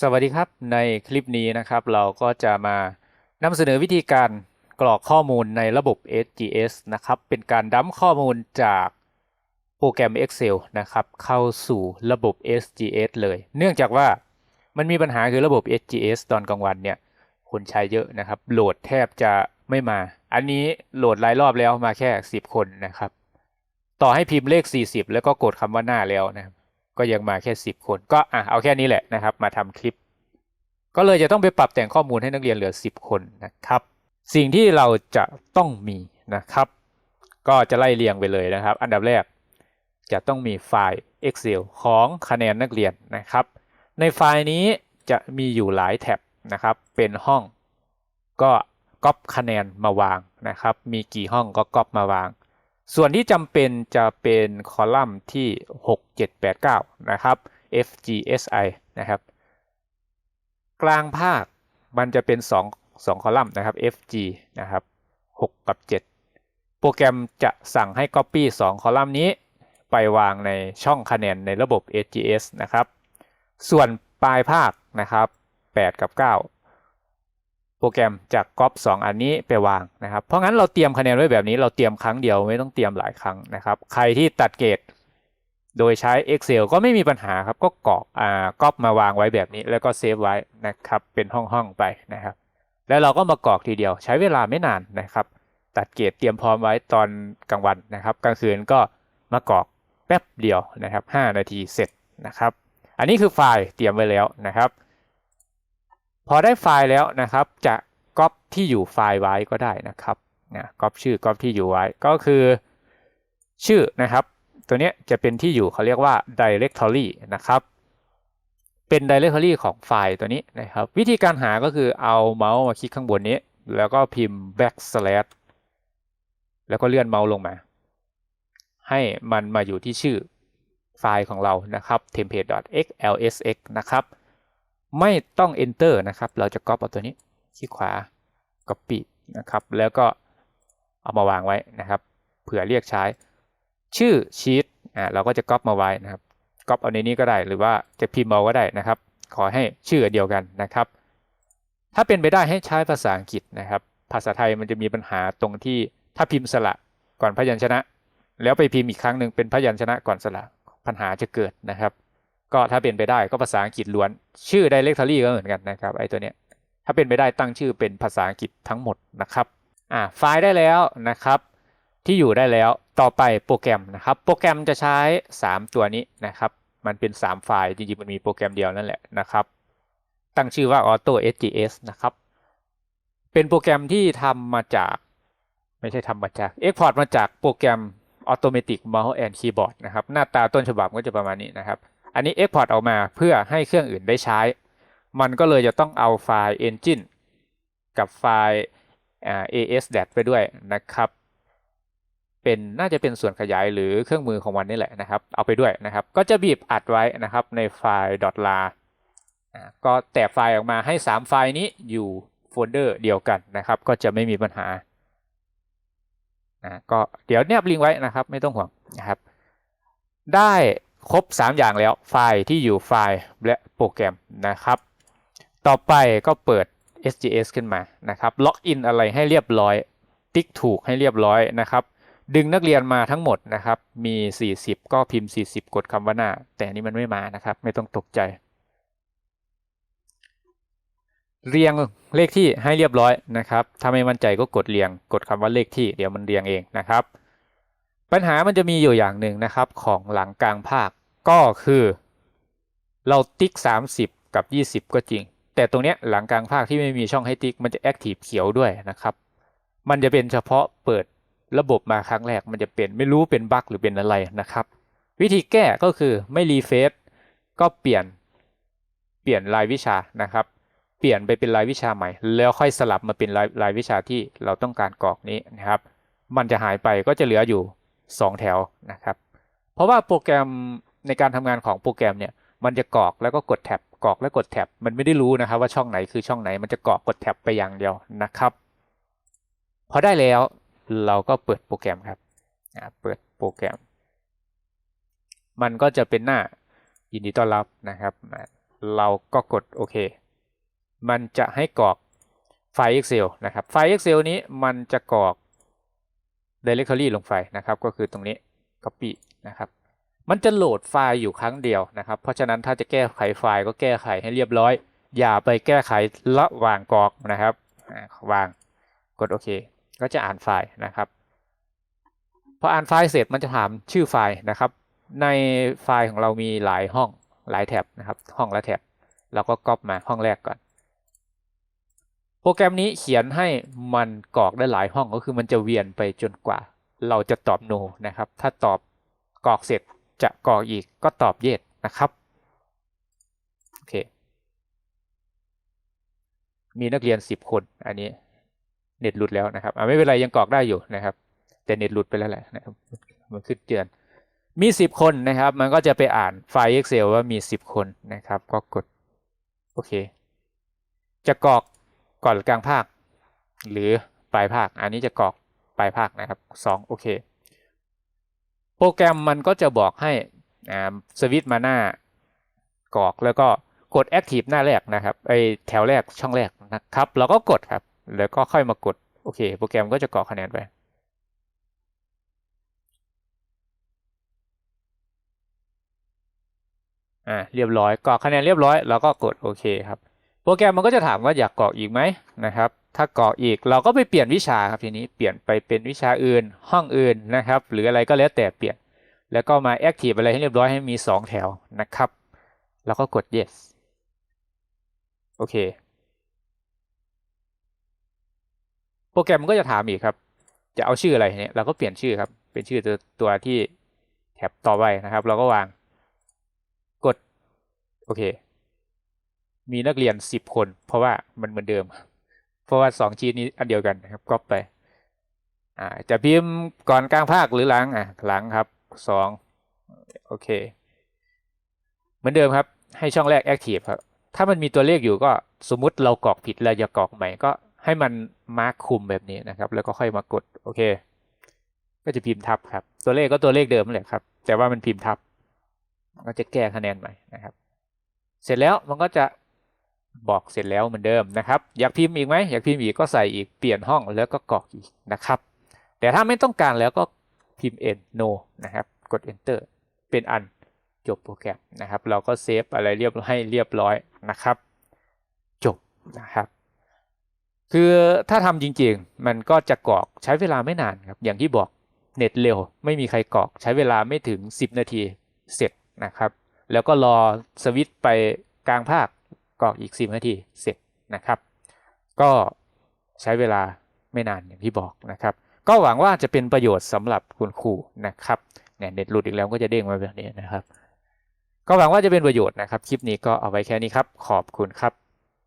สวัสดีครับในคลิปนี้นะครับ เราก็จะมานำเสนอวิธีการกรอกข้อมูลในระบบ SGS นะครับ เป็นการดั้มข้อมูลจากโปรแกรม Excel นะครับ เข้าสู่ระบบ SGS เลย เนื่องจากว่ามันมีปัญหาคือระบบ SGS ตอนกลางวันเนี่ยคนใช้เยอะนะครับ โหลดแทบจะไม่มา อันนี้โหลดหลายรอบแล้วมาแค่ 10 คนนะครับ ต่อให้พิมพ์เลข 40 แล้วก็กดคำว่าหน้าแล้วนะครับ ก็ยังมาแค่ 10 คน ก็อะเอาแค่นี้แหละนะครับ มาทำคลิป ก็เลยจะต้องไปปรับแต่งข้อมูลให้นักเรียนเหลือ 10 คนนะครับ สิ่งที่เราจะต้องมีนะครับ ก็จะไล่เรียงไปเลยนะครับ อันดับแรกจะต้องมีไฟล์ Excel ของคะแนนนักเรียนนะครับ ในไฟล์นี้จะมีอยู่หลายแท็บนะครับ เป็นห้องก็ก๊อปคะแนนมาวางนะครับ มีกี่ห้องก็ก๊อปมาวาง ส่วนที่จำเป็นจะเป็นคอลัมน์ที่ 6 7 8 9 นะครับ FGSI นะครับ กลางภาคมันจะเป็น 2 2 คอลัมน์นะครับ FG นะครับ 6 กับ 7 โปรแกรมจะสั่งให้ Copy 2 คอลัมน์นี้ ไปวางในช่องคะแนนในระบบ SGS นะครับ ส่วนปลายภาคนะครับ 8 กับ 9 โปรแกรมจะก๊อป2อันนี้ไปวางนะครับ เพราะงั้นเราเตรียมคะแนนไว้แบบนี้เราเตรียมครั้งเดียวไม่ต้องเตรียมหลายครั้งนะครับ ใครที่ตัดเกรดโดยใช้ Excel ก็ไม่มีปัญหาครับ ก็กรอกอ่าก๊อปมาวางไว้แบบนี้ แล้วก็เซฟไว้นะครับ เป็นห้องๆไปนะครับ แล้วเราก็มากรอกทีเดียว ใช้เวลาไม่นานนะครับ ตัดเกรดเตรียมพร้อมไว้ตอนกลางวันนะครับ กลางคืนก็มากรอกแป๊บเดียวนะครับ 5 นาทีเสร็จนะครับ อันนี้คือไฟล์เตรียมไว้แล้วนะครับ พอได้ไฟล์แล้วนะครับ จะก๊อปที่อยู่ไฟล์ไว้ก็ได้นะครับนะก๊อปชื่อก๊อปที่อยู่ไว้ก็คือ ชื่อนะครับ ตัวนี้จะเป็นที่อยู่เขาเรียกว่า directory นะครับ เป็น directory ของไฟล์ตัวนี้นะครับ วิธีการหาก็คือเอาเมาส์มาคลิกข้างบนนี้ แล้วก็พิมพ์ backslash แล้วก็เลื่อนเมาส์ลงมา ให้มันมาอยู่ที่ชื่อไฟล์ของเรานะครับ template.xlsx นะครับ ไม่ต้อง enter นะครับ เราจะก๊อปเอาตัวนี้คลิกขวา copy นะครับ แล้วก็เอามาวางไว้นะครับ เผื่อเรียกใช้ ชื่อชีตอ่าเราก็จะก๊อปมาไว้นะครับก๊อปเอาในนี้ก็ได้หรือว่าจะพิมพ์เอาก็ได้นะครับ ขอให้ชื่อเดียวกันนะครับ ถ้าเป็นไปได้ให้ใช้ภาษาอังกฤษนะครับ ภาษาไทยมันจะมีปัญหาตรงที่ถ้าพิมพ์สระก่อนพยัญชนะ แล้วไปพิมพ์อีกครั้งหนึ่งเป็นพยัญชนะก่อนสระปัญหาจะเกิดนะครับ ก็ถ้าเป็นไปได้ก็ภาษาอังกฤษล้วน ชื่อ directory ก็เหมือนกันนะครับไอ้ตัวเนี้ยถ้าเป็นไปได้ตั้งชื่อเป็นภาษาอังกฤษทั้งหมดนะครับอ่าไฟล์ได้แล้วนะครับ ที่อยู่ได้แล้วต่อไปโปรแกรมนะครับ โปรแกรมจะใช้ 3 ตัวนี้นะครับ มันเป็น 3 ไฟล์จริงๆมันมีโปรแกรมเดียวนั่นแหละนะครับ ตั้งชื่อว่า Auto SGS นะครับ เป็นโปรแกรมที่ทำมาจากไม่ใช่ทำมาจาก Export มาจากโปรแกรม Automatic Mouse and Keyboard นะครับ หน้าตาต้นฉบับก็จะประมาณนี้นะครับ อันนี้ Export ออกมาเพื่อให้เครื่องอื่นได้ใช้ มันก็เลยจะต้องเอาไฟล์ engine กับไฟล์ ASDAT ไปด้วยนะครับเป็นน่าจะเป็นส่วนขยายหรือเครื่องมือของมันนี่แหละนะครับ เอาไปด้วยนะครับ ก็จะบีบอัดไว้นะครับในไฟล์ .lar ก็แตกไฟล์ออกมาให้ 3 ไฟล์นี้อยู่โฟลเดอร์เดียวกันนะครับ ก็จะไม่มีปัญหาก็เดี๋ยวเนียบลิงก์ไว้นะครับ ไม่ต้องห่วงนะครับ ได้ ครบ 3 อย่างแล้วไฟล์ที่อยู่ไฟล์และโปรแกรมนะครับ ต่อไปก็เปิด SGS ขึ้นมานะครับล็อกอินอะไรให้เรียบร้อย ติ๊กถูกให้เรียบร้อยนะครับ ดึงนักเรียนมาทั้งหมดนะครับ มี 40 ก็พิมพ์ 40 กดคำว่าหน้า แต่นี้มันไม่มานะครับ ไม่ต้องตกใจ เรียงเลขที่ให้เรียบร้อยนะครับ ถ้าไม่มั่นใจก็กดเรียง กดคำว่าเลขที่ เดี๋ยวมันเรียงเองนะครับ ปัญหามันจะมีอยู่อย่างหนึ่งนะครับของหลังกลางภาคก็คือ เราติ๊ก 30 กับ 20 ก็จริง แต่ตรงเนี้ยหลังกลางภาคที่ไม่มีช่องให้ติ๊กมันจะแอคทีฟเขียวด้วยนะครับ มันจะเป็นเฉพาะเปิดระบบมาครั้งแรกมันจะเป็นไม่รู้เป็นบั๊กหรือเป็นอะไรนะครับ วิธีแก้ก็คือไม่รีเฟซก็เปลี่ยนเปลี่ยนรายวิชานะครับ เปลี่ยนไปเป็นรายวิชาใหม่ แล้วค่อยสลับมาเป็นรายรายวิชาที่เราต้องการกรอกนี้นะครับ มันจะหายไปก็จะเหลืออยู่ 2 แถวนะครับ เพราะว่าโปรแกรมในการทำงานของโปรแกรมเนี่ยมันจะกรอกแล้วก็กดแท็บกรอกแล้วกดแท็บมันไม่ได้รู้นะครับว่าช่องไหนคือช่องไหน มันจะกรอกกดแท็บไปอย่างเดียวนะครับ พอได้แล้วเราก็เปิดโปรแกรมครับเปิดโปรแกรม มันก็จะเป็นหน้ายินดีต้อนรับนะครับ เราก็กดโอเค มันจะให้กรอกไฟล์ Excel นะครับ ไฟล์ Excel นี้มันจะกรอก directory ลงไปนะครับก็คือตรงนี้ copy นะครับมันจะโหลดไฟล์อยู่ครั้งเดียวนะครับ เพราะฉะนั้นถ้าจะแก้ไขไฟล์ก็แก้ไขให้เรียบร้อย อย่าไปแก้ไขระหว่างกรอกนะครับวางกดโอเค ก็จะอ่านไฟล์นะครับพออ่านไฟล์เสร็จมันจะถามชื่อไฟล์นะครับ ในไฟล์ของเรามีหลายห้องหลายแท็บนะครับ ห้องละแท็บเราก็ก๊อปมาห้องแรกก่อน โปรแกรมนี้เขียนให้มันกรอกได้หลายห้องก็คือมันจะเวียนไปจนกว่า เราจะตอบ no นะครับ ถ้าตอบกรอกเสร็จจะกรอกอีกก็ตอบ yes นะครับโอเคมีนักเรียน 10 คน อันนี้เน็ตหลุดแล้วนะครับไม่เป็นไรยังกรอกได้อยู่นะครับ แต่เน็ตหลุดไปแล้วแหละนะครับมันขึ้นเตือน มี 10 คนนะครับ มันก็จะไปอ่านไฟล์ Excel ว่ามี 10 คนนะครับ ก็กดโอเค จะกรอก ก่อนกลางภาค หรือปลายภาค อันนี้จะกรอกปลายภาคนะครับ2โอเค โปรแกรมมันก็จะบอกให้สวิตช์มาหน้ากรอกแล้วก็กด Active หน้าแรกนะครับไอแถวแรกช่องแรกนะครับเราก็กดครับ แล้วก็ค่อยมากดโอเค โปรแกรมก็จะกรอกคะแนนไปอ่าเรียบร้อยกรอกคะแนนเรียบร้อยเราก็กดโอเคครับ โปรแกรมมันก็จะถามว่าอยากกรอกอีกไหมนะครับ ถ้ากรอกอีกเราก็ไปเปลี่ยนวิชาครับทีนี้เปลี่ยนไปเป็นวิชาอื่น ห้องอื่นนะครับ หรืออะไรก็แล้วแต่เปลี่ยน แล้วก็มา Active อะไรให้เรียบร้อยให้มี 2 แถวนะครับ แล้วก็กด yes โอเค โปรแกรมมันก็จะถามอีกครับ จะเอาชื่ออะไรเนี่ยเราก็เปลี่ยนชื่อครับ เป็นชื่อตัวตัวที่แท็บต่อไปนะครับ เราก็วาง กด โอเค มีนักเรียนสิบคน เพราะว่ามันเหมือนเดิม เพราะว่าสองชีตนี้อันเดียวกันครับก๊อปไปอ่าจะพิมพ์ก่อนกลางภาคหรือหลังอะหลังครับสองโอเค เหมือนเดิมครับให้ช่องแรก Active ครับ ถ้ามันมีตัวเลขอยู่ก็สมมุติเรากรอกผิดเราจะกรอกใหม่ก็ให้มันมาร์คคุมแบบนี้นะครับ แล้วก็ค่อยมากดโอเค ก็จะพิมพ์ทับครับ ตัวเลขก็ตัวเลขเดิมแหละครับ แต่ว่ามันพิมพ์ทับ ก็จะแก้คะแนนใหม่นะครับ เสร็จแล้วมันก็จะ บอกเสร็จแล้วเหมือนเดิมนะครับ อยากพิมพ์อีกไหมอยากพิมพ์อีกก็ใส่อีกเปลี่ยนห้องแล้วก็กรอกอีกนะครับ แต่ถ้าไม่ต้องการแล้วก็พิมพ์ n no นะครับ กด enter เป็นอันจบโปรแกรมนะครับ เราก็เซฟอะไรเรียบให้เรียบร้อยนะครับ จบนะครับ คือถ้าทำจริงๆ มันก็จะกรอกใช้เวลาไม่นานครับ อย่างที่บอกเน็ตเร็ว ไม่มีใครกรอก ใช้เวลาไม่ถึง 10 นาทีเสร็จนะครับ แล้วก็รอสวิตไปกลางภาค กรอกอีก 10 นาทีเสร็จนะครับ ก็ใช้เวลาไม่นานอย่างที่บอกนะครับ ก็หวังว่าจะเป็นประโยชน์สำหรับคุณครูนะครับเนี่ยเน็ตหลุดอีกแล้วก็จะเด้งมาแบบนี้นะครับ ก็หวังว่าจะเป็นประโยชน์นะครับ คลิปนี้ก็เอาไว้แค่นี้ครับ ขอบคุณครับ